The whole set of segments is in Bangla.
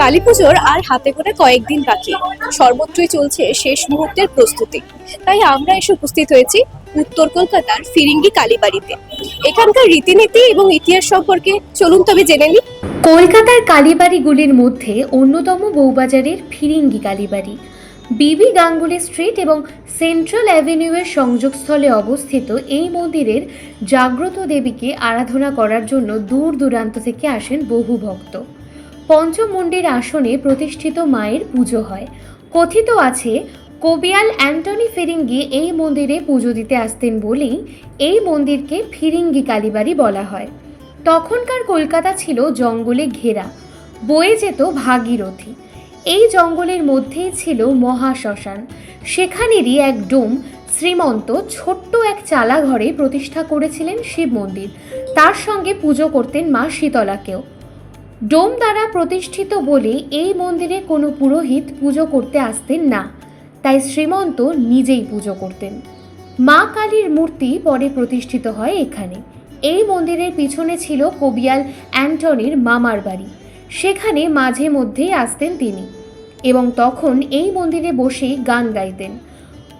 কালী পুজোর আর হাতে করে কয়েকদিন বাকি। সর্বত্রই চলছে শেষ মুহূর্তের প্রস্তুতি। তাই আমরা এসে উপস্থিত হয়েছি উত্তর কলকাতার ফিরিঙ্গি কালীবাড়িতে। এখানকার রীতিনীতি এবং ইতিহাস সম্পর্কে চলুন তবে জেনে নিই। কলকাতার কালীবাড়িগুলির মধ্যে অন্যতম বউবাজারের Firingi Kalibari. B B Ganguly street এবং সেন্ট্রাল অ্যাভিনিউয়ের সংযোগস্থলে অবস্থিত এই মন্দিরের জাগ্রত দেবীকে আরাধনা করার জন্য দূর দূরান্ত থেকে আসেন বহু ভক্ত। পঞ্চমুণ্ডির আসনে প্রতিষ্ঠিত মায়ের পুজো হয়। কথিত আছে, কবিয়াল অ্যান্টনি ফিরিঙ্গি এই মন্দিরে পুজো দিতে আসতেন বলেই এই মন্দিরকে ফিরিঙ্গি কালীবাড়ি বলা হয়। তখনকার কলকাতা ছিল জঙ্গলে ঘেরা, বয়ে যেত ভাগীরথী। এই জঙ্গলের মধ্যেই ছিল মহাশ্মশান। সেখানেরই এক ডোম শ্রীমন্ত ছোট্ট এক চালা ঘরে প্রতিষ্ঠা করেছিলেন শিব মন্দির। তার সঙ্গে পুজো করতেন মা শীতলাকেও। ডোম দ্বারা প্রতিষ্ঠিত বলে এই মন্দিরে কোনো পুরোহিত পুজো করতে আসতেন না। তাই শ্রীমন্ত নিজেই পুজো করতেন। মা কালীর মূর্তি পরে প্রতিষ্ঠিত হয় এখানে। এই মন্দিরের পিছনে ছিল কবিয়াল অ্যান্টনির মামার বাড়ি। সেখানে মাঝে মধ্যেই আসতেন তিনি এবং তখন এই মন্দিরে বসেই গান গাইতেন।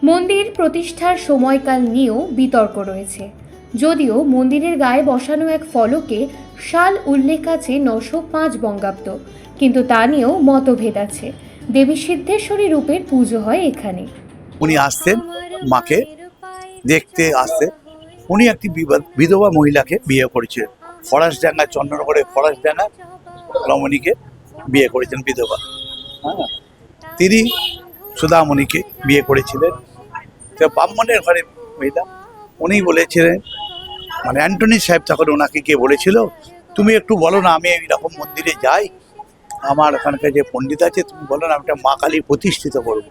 মন্দির প্রতিষ্ঠার সময়কাল নিয়েও বিতর্ক রয়েছে। যদিও মন্দিরের গায়ে বসানো এক ফলকে সাল উল্লেখ আছে নশো পাঁচ বঙ্গাব্দ। কিন্তু তা নিয়েও মতভেদ আছে। দেবী সিদ্ধেশ্বরী রূপের পুজো হয় এখানে। উনি আসতেন মাকে দেখতে আসতেন উনি একটি বিধবা মহিলাকে বিয়ে করেছিলেন ফরাসডাঙ্গা চন্দ্রনগরে ফরাসডাঙ্গা, রমণীকে বিয়ে করেছেন বিধবা। হ্যাঁ। তিনি সুধামণিকে বিয়ে করেছিলেন। ব্রাহ্মণের ঘরে মহিলা উনি বলেছিলেন মানে অ্যান্টনি সাহেব তখন ওনাকে গিয়ে বলেছিল, তুমি একটু বলো না, আমি এইরকম মন্দিরে যাই। আমার ওখানকার যে পণ্ডিত আছে, তুমি বলো না, আমি একটা মা কালী প্রতিষ্ঠিত করব।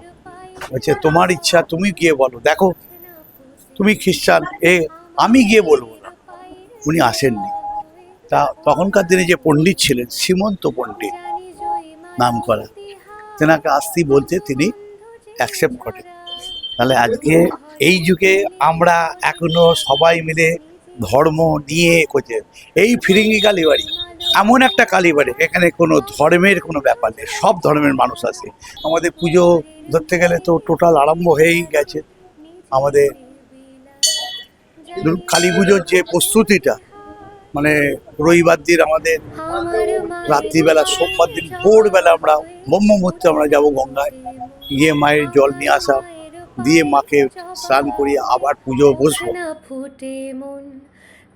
বলছে, তোমার ইচ্ছা, তুমি গিয়ে বলো। দেখো, তুমি খ্রিস্টান, এ, আমি গিয়ে বলব না। উনি আসেননি। তা তখনকার দিনে যে পণ্ডিত ছিলেন সীমন্ত পণ্ডিত নাম করা, তেনাকে আসতেই বলতে তিনি অ্যাকসেপ্ট করেন। তাহলে আজকে এই যুগে আমরা এখনও সবাই মিলে ধর্ম নিয়ে করছে। এই ফিরিঙ্গি কালীবাড়ি, এমন একটা কালীবাড়ি, এখানে কোনো ধর্মের কোনো ব্যাপার নেই, সব ধর্মের মানুষ আছে। আমাদের পুজো ধরতে গেলে তো টোটাল আরম্ভ হয়েই গেছে। আমাদের কালী পুজোর যে প্রস্তুতিটা মানে রবিবার দিন আমাদের রাত্রিবেলা, সোমবার দিন ভোরবেলা আমরা ব্রহ্ম মুহূর্তে আমরা যাব গঙ্গায়, গিয়ে মায়ের জল নিয়ে আসা। দিয়ে মাকে স্নান করিয়ে আবার পুজো বসবো। না ফুটে মন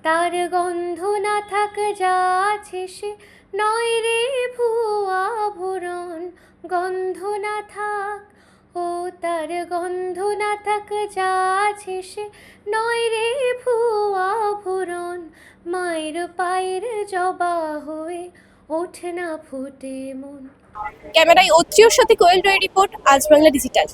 তার গন্ধ না থাক যা সে নয় রে ভুয়া ভুরন গন্ধ না থাক ও তার গন্ধ না থাক যা সে নয় রে ভুয়া ভুরন মায়ের পায়ের জবা হয়ে ওঠে না ফুটে মন। ক্যামেরায় অত্রিয়র সাথে কোয়েল রয় রিপোর্ট আজ বাংলা ডিজিটাল।